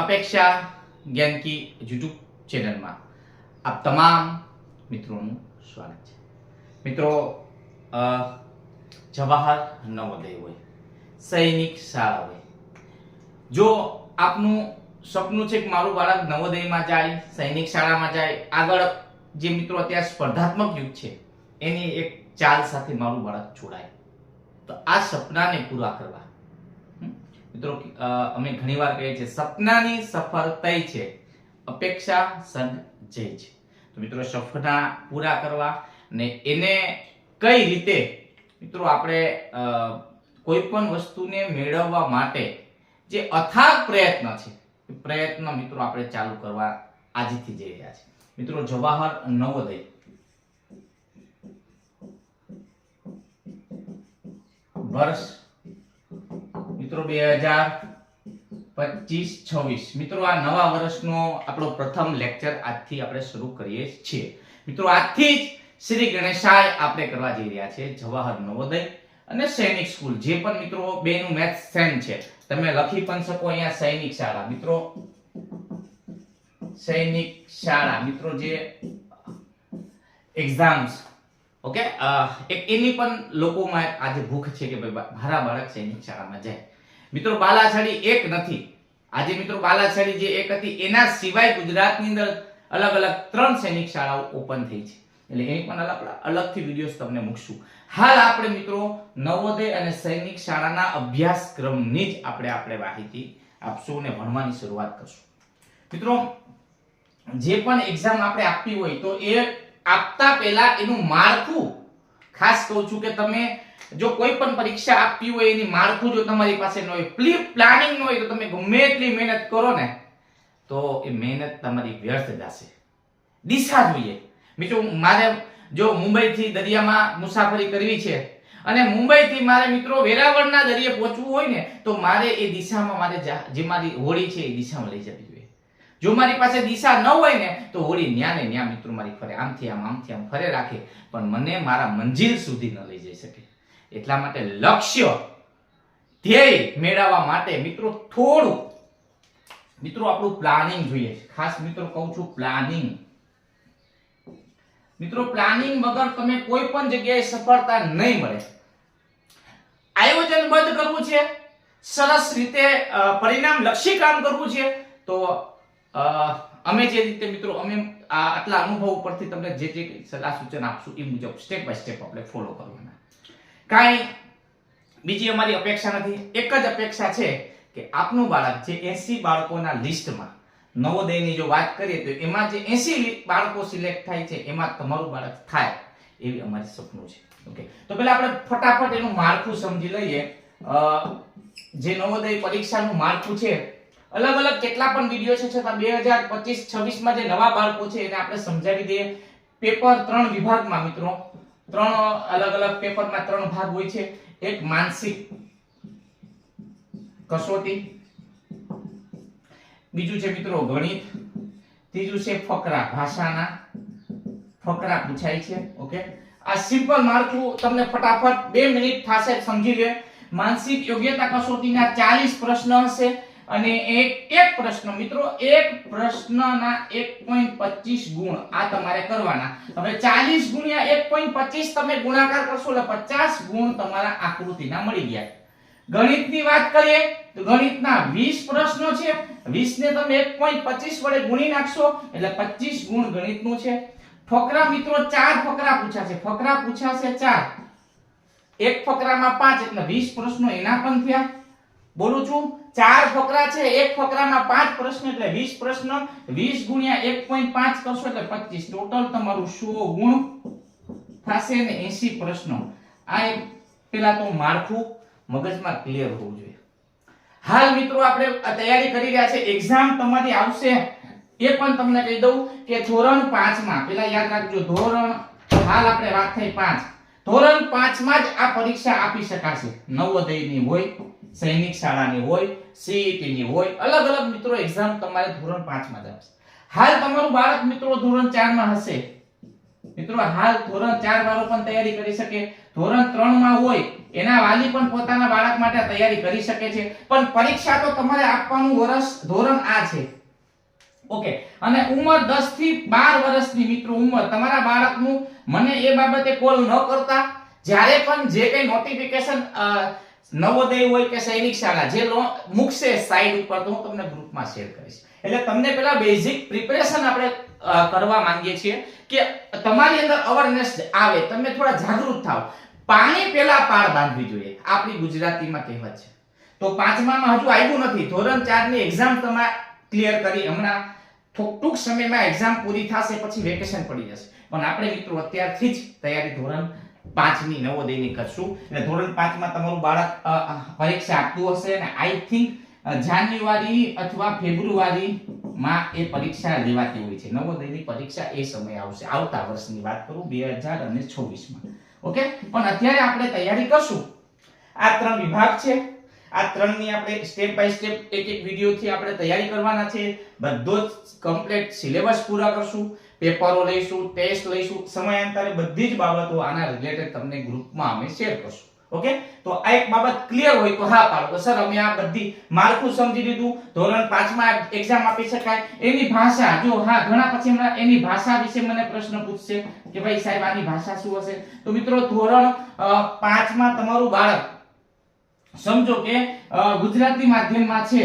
અપેક્ષા જ્ઞાન કી યુટ્યુબ ચેનલમાં આપ તમામ મિત્રોનું સ્વાગત છે મિત્રો જવાહર નવોદય હોય, સૈનિક શાળા હોય, જો આપનું સપનું છે કે મારું બાળક નવોદયમાં જાય, સૈનિક શાળામાં જાય, આગળ જે મિત્રો અત્યારે સ્પર્ધાત્મક યુગ છે, એની એક ચાલ સાથે મારું બાળક જોડાય તો આ સપનાને પૂરા કરવા? મિત્રો અમે ઘણીવાર કહીએ છીએ, સપનાની સફર તય છે, અપેક્ષા સંગ જય છે. તો મિત્રો, સપના પૂરા કરવા ને એને કઈ રીતે, મિત્રો, આપણે કોઈ પણ વસ્તુને મેળવવા માટે જે અથાગ પ્રયત્ન છે પ્રયત્ન, મિત્રો, આપણે ચાલુ કરવા આજથી જઈ રહ્યા છે મિત્રો, જવાહર નવોદય. વર્ષ મિત્રો બે હજાર પચીસ, છવ્વીસ. મિત્રો, આ નવા વર્ષનો આપણો પ્રથમ લેક્ચર આજથી આપણે શરૂ કરીએ છીએ. મિત્રો, આજથી જ શ્રી ગણેશાય આપણે કરવા જઈ રહ્યા છે જવાહર નવોદય અને સૈનિક સ્કૂલ. જે પણ મિત્રો બેનું મેથ સેમ છે, તમે લખી પણ શકો અહીંયા સૈનિક શાળા. મિત્રો, સૈનિક શાળા. મિત્રો, જે એક્ઝામ્સ ઓકે એની પણ લોકોમાં આજે ભૂખ છે કે ભાઈ બા- મારા બાળક સૈનિક શાળામાં જાય. મિત્રો, બાલાછડી એક નથી. આજે મિત્રો, બાલાછડી જે એક હતી, એના સિવાય ગુજરાતની અંદર અલગ અલગ ત્રણ સૈનિક શાળાઓ ઓપન થઈ છે. એટલે એની પણ અલગ અલગથી વિડીયોઝ તમને મૂકશું. હાલ આપણે મિત્રો, નવોદય અને સૈનિક શાળાના અભ્યાસક્રમની જ આપણે આપણે માહિતી આપશું અને ભણવાની શરૂઆત કરશું. મિત્રો, જે પણ એક્ઝામ આપણે આપવી હોય તો એ આપતા પહેલા એનું માળખું ખાસ કહું છું કે તમે જો કોઈ પણ પરીક્ષા આપવી હોય એની માળખું જો તમારી પાસે ન હોય, પ્લી પ્લાનિંગ ન હોય તો તમે ગમે એટલી મહેનત કરો ને, તો એ મહેનત તમારી વ્યર્થ જશે. દિશા જોઈએ. મિત્રો મારે જો મુંબઈથી દરિયામાં મુસાફરી કરવી છે, અને મુંબઈથી મારે મિત્રો વેરાવળના દરિયે પહોંચવું હોય ને, તો મારે એ દિશામાં મારે જે મારી હોળી છે એ દિશામાં લઈ જવી જોઈએ. જો મારી પાસે દિશા ન હોય ને, તો હોળી ન્યા ને ન્યા મિત્રો મારી ફરે. આમથી આમ આમથી આમ ફરે રાખે, પણ મને મારા મંજિલ સુધી ન લઈ જઈ શકે. એટલા માટે લક્ષ્ય ધ્યેય મેળવવા માટે મિત્રો થોડું. મિત્રો, આપણું પ્લાનિંગ જોઈએ. ખાસ મિત્રો કહું છું પ્લાનિંગ મિત્રો પ્લાનિંગ વગર તમે કોઈ પણ જગ્યાએ સફળતા નહીં મળે. આયોજનબદ્ધ કરવું છે. સરસ રીતે પરિણામ લક્ષી કામ કરવું છે. તો અમે જે રીતે મિત્રો, અમે આટલા અનુભવ પરથી તમને જે જે સલાહ સૂચન આપશું એ મુજબ સ્ટેપ બાય સ્ટેપ આપણે ફોલો કરવાના. કાંઈ બીજી અમારી અપેક્ષા નથી. એક જ અપેક્ષા છે કે આપનું બાળક જે 80 બાળકોના લિસ્ટમાં નવોદયની જો વાત કરીએ તો એમાં જે 80 બાળકો સિલેક્ટ થાય છે, એમાં તમારું બાળક થાય એવી અમારી સપનું છે. ઓકે તો પહેલા આપણે ફટાફટ એનું માળખું સમજી લઈએ. જે નવોદય પરીક્ષાનું માળખું છે, અલગ અલગ કેટલા પણ વીડિયો છે, છતાં બે હજાર પચીસ છવ્વીસમાં જે નવા બાળકો છે એને આપણે સમજાવી દઈએ. પેપર ત્રણ વિભાગમાં મિત્રો ત્રણ અલગ અલગ પેપરમાં ત્રણ ભાગ હોય છે. એક માનસિક કસોટી, બીજું છે મિત્રો ગણિત, ત્રીજું છે ફકરા ભાષાના. ફકરા પૂછાય છે, ઓકે? આ સિમ્પલ માળખું તમને ફટાફટ બે મિનિટ થશે સમજી લે. માનસિક યોગ્યતા કસોટીના 40 પ્રશ્ન હશે. અને એક એક પ્રશ્ન, મિત્રો, એક પ્રશ્નના 1.25 ગુણ આ તમારે કરવાના. હવે 40 ગુણ્યા 1.25 તમે ગુણાકાર કરશો એટલે 50 ગુણ તમારા આકૃતિના મળી ગયા. ગણિતની વાત કરીએ તો ગણિતના 20 પ્રશ્નો છે. 20 ને તમે 1.25 વડે ગુણી નાખશો એટલે 25 ગુણ ગણિતનું છે. ફકરા, મિત્રો, ચાર ફકરા પૂછાશે. ફકરા પૂછાશે ચાર. એક ફકરામાં પાંચ એટલે 20 પ્રશ્નો એના પણ થયા. બોલું છું. ચાર ફકરા છે, એક ફકરામાં પાંચ પ્રશ્ન એટલે 20 પ્રશ્ન 20 ગુણ્યા 1.5 કરશો એટલે 25 ટોટલ તમારું 100 ગુણ થશે ને 80 પ્રશ્નો. આ એક પેલા તો માળખું મગજમાં ક્લિયર હોવું જોઈએ. હાલ મિત્રો આપણે તૈયારી કરી રહ્યા છે. એક્ઝામ તમારી આવશે. એ પણ તમને કહી દઉં કે ધોરણ 5 માં પેલા યાદ રાખજો, ધોરણ, હાલ આપણે વાત થઈ 5 ધોરણ 5 માં જ આ પરીક્ષા આપી શકાશે. નવોદયની હોય સૈનિક શાળાની હોય સીઈટીની હોય, અલગ અલગ મિત્રો એક્ઝામ તમારે ધોરણ પાંચમાં જ આપશે હાલ તમારું બાળક મિત્રો ધોરણ ચારમાં હશે. મિત્રો, હાલ ધોરણ ચાર વાળો પણ તૈયારી કરી શકે. ધોરણ ત્રણમાં હોય, એના વાલી પણ પોતાના બાળક માટે તૈયારી કરી શકે છે. પણ પરીક્ષા તો તમારે આપવાનું વર્ષ ધોરણ આ છે. ઓકે, અને ઉંમર 10 થી 12 વર્ષની મિત્રો ઉંમર, તમારા બાળકનું મને એ બાબતે કોલ ન કરતા. જ્યારે પણ જે કંઈ નોટિફિકેશન નવોદય હોય કે સૈનિક શાળા, જે લો- મૂકશે સાઈડ ઉપર તો હું તમને ગ્રુપમાં શેર કરીશ. એટલે તમને પેલા બેઝિક પ્રિપેરેશન આપણે કરવા માંગીએ છીએ કે તમારી અંદર અવેરનેસ આવે, તમે થોડા જાગૃત થાઓ. પાણી પેલા પાર બાંધવી જોઈએ. આપણી ગુજરાતીમાં કહેવત છે. તો પાંચમામાં હજુ આવ્યું નથી. ધોરણ ચારની એક્ઝામ તમે ક્લિયર કરી, હમણાં ટૂંક સમયમાં એક્ઝામ પૂરી થશે, પછી વેકેશન પડી જશે. પણ આપણે મિત્રો અત્યારથી જ તૈયારી ધોરણ પાંચની નવોદયની કરશું. એટલે ધોરણ પાંચમાં તમારું બાળક પરીક્ષા આપતું હશે અને આઈ થિંક જાન્યુઆરી અથવા ફેબ્રુઆરીમાં એ પરીક્ષા લેવાતી હોય છે. નવોદયની પરીક્ષા એ સમય આવશે. આવતા વર્ષની વાત કરું, બે હજાર અને છવ્વીસમાં. ઓકે? પણ અત્યારે આપણે તૈયારી કરશું. આ ત્રણ વિભાગ છે. આ ત્રણની આપણે સ્ટેપ બાય સ્ટેપ એક એક વિડીયોથી આપણે તૈયારી કરવાના છે. બધો જ કમ્પ્લીટ સિલેબસ પૂરા કરશું. પેપરો લઈશું ટેસ્ટ લઈશું, સમયાંતરે બધી જ બાબતો આના રિલેટેડ તમને ગ્રુપમાં અમે શેર કરશું. ઓકે તો આ એક બાબત ક્લિયર હોય તો હા પાડો. સર, અમે આ બધી માળખું સમજી લીધું. ધોરણ પાંચમાં એક્ઝામ આપી શકાય. એની ભાષા, જો હા, ઘણા પછી હમણાં એની ભાષા વિશે મને પ્રશ્ન પૂછશે કે ભાઈ સાહેબ, આની ભાષા શું હશે? તો મિત્રો, ધોરણ પાંચમાં તમારું બાળક, સમજો કે ગુજરાતી માધ્યમમાં છે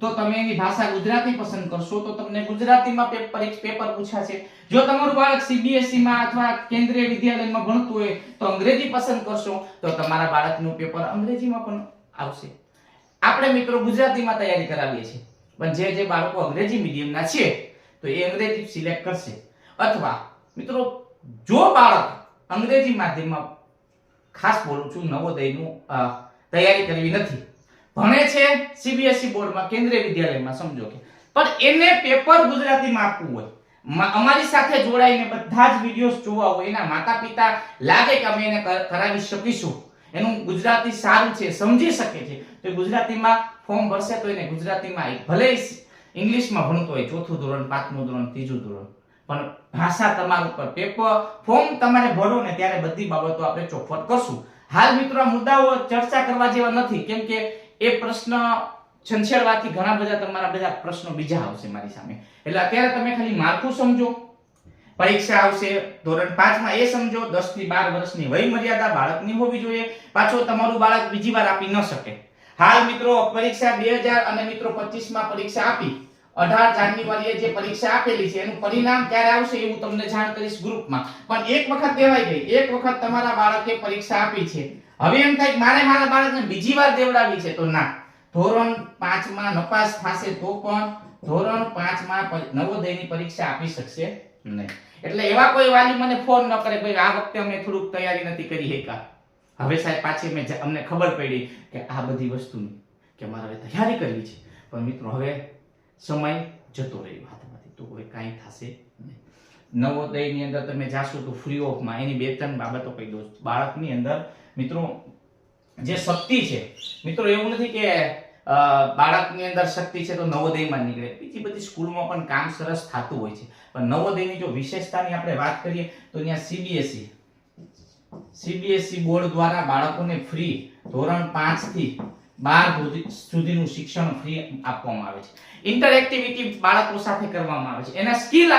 તો તમે એની ભાષા ગુજરાતી પસંદ કરશો, તો તમને ગુજરાતીમાં પેપર પેપર પૂછાશે જો તમારું બાળક સીબીએસઈ માં અથવા કેન્દ્રીય વિદ્યાલયમાં ભણતું હોય, તો અંગ્રેજી પસંદ કરશો, તો તમારા બાળકનું પેપર અંગ્રેજીમાં પણ આવશે. આપણે મિત્રો ગુજરાતીમાં તૈયારી કરાવીએ છીએ. પણ જે જે બાળકો અંગ્રેજી મીડિયમના છે, તો એ અંગ્રેજી સિલેક્ટ કરશે. અથવા, મિત્રો, જો બાળક અંગ્રેજી માધ્યમમાં ખાસ બોલું છું, નવોદયનું તૈયારી કરવી નથી ભણે છે સીબીએસઈ બોર્ડમાં, કેન્દ્રીય વિદ્યાલયમાં, સમજો કે. પણ એને પેપર ગુજરાતીમાં આપવું હોય. અમારી સાથે જોડાઈને બધા જ વિડીયોઝ જોવા હોય. એના માતા પિતા લાગે કે અમે એને કરાવી શકીશું. એનું ગુજરાતી સારું છે, સમજી શકે છે. તો ગુજરાતીમાં ફોર્મ ભરશે તો એને ગુજરાતીમાં ભલે ઇંગ્લિશમાં ભણતો હોય, ચોથું ધોરણ, પાંચમું ધોરણ, ત્રીજું ધોરણ. પણ ભાષા તમારું પર પેપર ફોર્મ તમારે ભરો ને ત્યારે બધી બાબતો આપણે ચોખવટ કરશું. હાલ મિત્રો મુદ્દાઓ ચર્ચા કરવા જેવા નથી. કેમ કે એ પ્રશ્ન છંછેડવાથી ઘણા બધા તમારા બધા પ્રશ્નો બીજા આવશે મારી સામે. એટલે અત્યારે તમે ખાલી માળખું સમજો. પરીક્ષા આવશે, ધોરણ પાંચમાં એ સમજો દસથી બાર વર્ષની વય મર્યાદા બાળકની હોવી જોઈએ. પાછો તમારું બાળક બીજી વાર આપી ન શકે. હાલ મિત્રો પરીક્ષા બે હજાર અને મિત્રો પચીસમાં પરીક્ષા આપી. અઢાર જાન્યુઆરીએ જે પરીક્ષા આપેલી છે, એનું પરિણામ ક્યારે આવશે એ હું તમને જાણ કરીશ ગ્રુપમાં. પણ એક વખત દેવાઈ ગઈ, એક વખત તમારા બાળકે પરીક્ષા આપી છે. હવે એમ થાય મારે મારા બાળકને બીજી વાર દેવડાવી છે, તો ના. ધોરણ પાંચમાં નપાસ થશે તો પણ ધોરણ પાંચમાં નવોદયની પરીક્ષા આપી શકશે નહીં. એટલે એવા કોઈ વાલી મને ફોન ન કરે, ભાઈ, આ વખતે અમે થોડુંક તૈયારી નથી કરી હેકા હવે સાહેબ, પાછી મેં અમને ખબર પડી કે આ બધી વસ્તુની કે મારે હવે તૈયારી કરવી છે. પણ મિત્રો, હવે સમય જતો રહ્યો હાથમાંથી, તો હવે કાંઈ થશે નહીં. નવોદયની અંદર તમે જાશો તો ફ્રી ઓફમાં એની બે ત્રણ બાબતો કહી દો બાળકની અંદર મિત્રો, જે શક્તિ છે, મિત્રો, એવું નથી કે બાળકની અંદર શક્તિ છે તો નવોદયમાં નીકળે. બીજી બધી સ્કૂલમાં પણ કામ સરસ થતું હોય છે. પણ નવોદયની જો વિશેષતાની આપણે વાત કરીએ, તો ત્યાં સીબીએસઈ સીબીએસઈ બોર્ડ દ્વારા બાળકોને ફ્રી ધોરણ પાંચથી બાર સુધીનું શિક્ષણ ફ્રી આપવામાં આવે છે. ઇન્ટરેક્ટિવિટી બાળકો સાથે કરવામાં આવે છે. એના સ્કિલ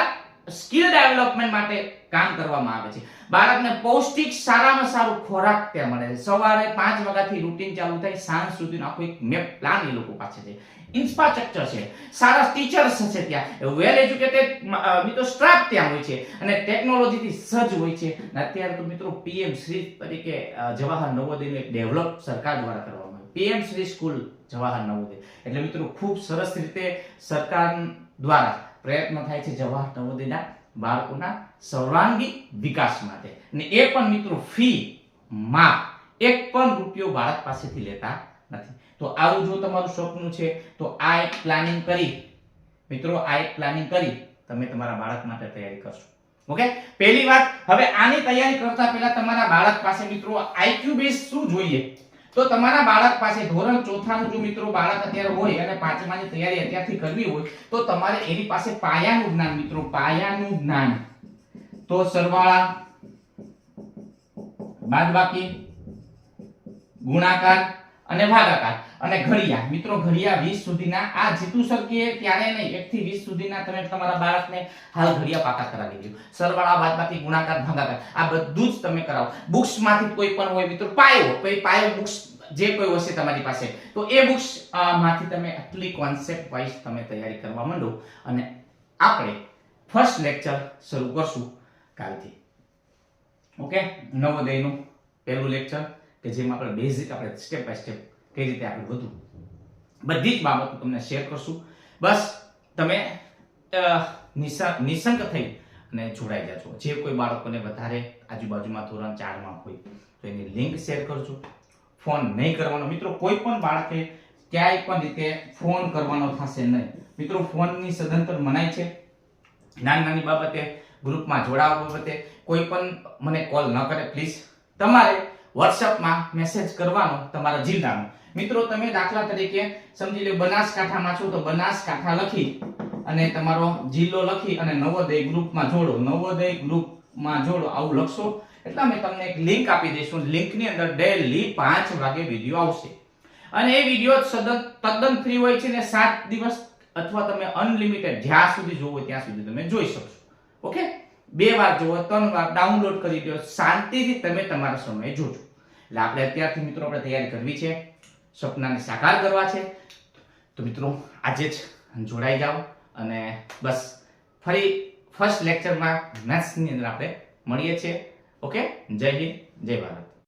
સ્કિલ ડેવલપમેન્ટ માટે કામ કરવામાં આવે છે. બાળકને પૌષ્ટિક સારામાં સારું ખોરાક ત્યાં મળે છે. સવારે પાંચ વાગ્યાથી રૂટીન ચાલુ થાય, સાંજ સુધીનો આખો એક મેપ પ્લાન એ લોકો પાસે છે. ઇન્ફ્રાસ્ટ્રક્ચર છે. સારા ટીચર્સ છે ત્યાં. વેલ એજ્યુકેટેડ મિત્રો સ્ટાફ ત્યાં હોય છે. અને ટેકનોલોજીથી સજ્જ હોય છે. અને અત્યારે તો મિત્રો પીએમ શ્રી તરીકે જવાહર જવાહર એક ડેવલપ સરકાર દ્વારા કરવામાં આવ્યું. PM Shri school Jawahar Navodaya. એટલે મિત્રો ખૂબ સરસ રીતે સરકાર દ્વારા પ્રયત્ન થાય છે જવાહર નવોદયના બાળકોના સર્વાંગી વિકાસ માટે. ને એ પણ મિત્રો ફી માં એક પણ રૂપિયો બાળક પાસેથી લેતા નથી. તો આવું જો તમારું સપનું છે, તો આ એક પ્લાનિંગ કરી. મિત્રો, આ એક પ્લાનિંગ કરી. તમે તમારા બાળક માટે તૈયારી કરશો. ઓકે પહેલી વાત, હવે આની તૈયારી કરતા પહેલા તમારા બાળક પાસે મિત્રો આઈક્યુ બેઝ શું જોઈએ? તો તમારા બાળક પાસે ધોરણ ચોથાનું જો મિત્રો બાળક અત્યારે હોય અને પાંચમાની તૈયારી અત્યારથી કરવી હોય, તો તમારે એની પાસે પાયાનું જ્ઞાન મિત્રો, પાયાનું જ્ઞાન. તો સરવાળા, બાદબાકી, ગુણાકાર અને ભાગાકાર અને ઘડિયા મિત્રો ઘડિયા 20 સુધીના આ જીતુ સર કે ત્યારે નહીં 1 થી 20 સુધીના તમે તમારા બાળકને હાલ ઘડિયા પાકા કરાવી દો. સરવાળા, બાદબાકી, ગુણાકાર, ભાગાકાર, આ બધું જ તમે કરાવો. બુક્સમાંથી કોઈ પણ હોય મિત્રો, પાયો પાયો બુક્સ જે કોઈ હશે તમારી પાસે. તો એ બુક્સમાંથી તમે આટલી કોન્સેપ્ટ વાઇઝ તમે તૈયારી કરવા માંડો અને આપણે ફર્સ્ટ લેક્ચર શરૂ કરશું કાલથી. ઓકે નવોદયનું પહેલું લેક્ચર કે જેમાં આપણે બેઝિક આપણે સ્ટેપ બાય સ્ટેપ કઈ રીતે આગળ વધવું. બધી જ બાબતો તમને શેર કરશું. બસ, તમે નિશંક થઈ અને જોડાઈ જાજો. જે કોઈ બાળકોને વધારે આજુબાજુમાં ધોરણ ચારમાં હોય તો એની લિંક શેર કરજો. ફોન નહીં કરવાનો. મિત્રો, કોઈ પણ બાળકે ક્યાંય પણ રીતે ફોન કરવાનો થશે નહીં. મિત્રો, ફોનની સદંતર મનાય છે. નાની નાની બાબતે, ગ્રુપમાં જોડાવા બાબતે કોઈ પણ મને કોલ ન કરે, પ્લીઝ. તમારે વોટ્સઅપમાં મેસેજ કરવાનો તમારા જિલ્લાનો. મિત્રો, તમે દાખલા તરીકે સમજી લો, બનાસકાંઠામાં છો તો બનાસકાંઠા લખી અને તમારો જિલ્લો લખી અને નવોદય ગ્રુપમાં જોડો. નવોદય ગ્રુપમાં જોડો. આવું લખશો. એટલે અમે તમને એક લિંક આપી દઈશું. લિંકની અંદર ડેલી પાંચ વાગે વીડિયો આવશે. અને એ વીડિયો સદન તદ્દન ફ્રી હોય છે ને સાત દિવસ અથવા તમે અનલિમિટેડ જ્યાં સુધી જોવો ત્યાં સુધી તમે જોઈ શકશો. ઓકે બે વાર જોવો, ત્રણ વાર ડાઉનલોડ કરી દો. શાંતિથી તમે તમારા સમયે જોજો. એટલે આપણે અત્યારથી મિત્રો આપણે તૈયારી કરવી છે. સપનાને સાકાર કરવા છે. તો મિત્રો, આજે જ જોડાઈ જાઓ અને બસ ફરી ફર્સ્ટ લેક્ચરમાં મેથ્સની અંદર આપણે મળીએ છીએ. ઓકે? જય હિન્દ જય ભારત.